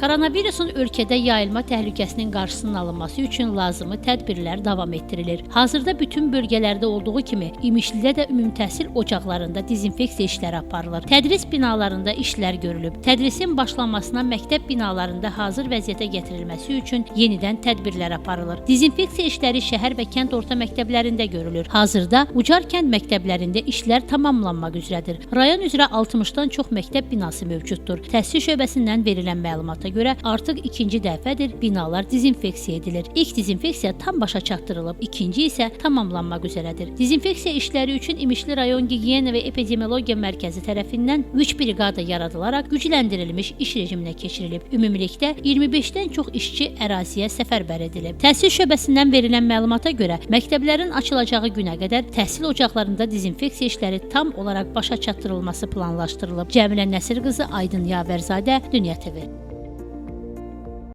Koronavirusun ölkədə yayılma təhlükəsinin qarşısının alınması üçün lazımi tədbirlər davam etdirilir. Hazırda bütün bölgələrdə olduğu kimi İmişlidə də ümumi təhsil ocaqlarında dezinfeksiya işləri aparılır. Tədris binalarında işlər görülüb. Tədrisin başlanmasına məktəb binalarında hazır vəziyyətə gətirilməsi üçün yenidən tədbirlər aparılır. Dezinfeksiya işləri şəhər və kənd orta məktəblərində görülür. Hazırda Ucar kənd məktəblərində işlər tamamlanmaq üzrədir. Rayon üzrə 60-dan çox məktəb binası mövcuddur. Təhsil şöbəsindən verilən məlumata görə artıq ikinci dəfədir binalar dezinfeksiya edilir. İlk dezinfeksiya tam başa çatdırılıb, ikinci isə tamamlanmaq üzrədir. Dezinfeksiya işləri üçün İmişli rayon gigiyena və epidemiologiya mərkəzi tərəfindən 3 briqada yaradılaraq gücləndirilmiş iş rejiminə keçirilib. Ümumilikdə 25-dən çox işçi əraziyə səfərbər edilib. Təhsil şöbəsindən verilən məlumata görə məktəblərin açılacağı günə qədər təhsil ocaqlarında dezinfeksiya işləri tam olaraq başa çatdırılması planlaşdırılıb. Cəmilə Nəsir qızı Aydın Yavərzadə, Dünya TV.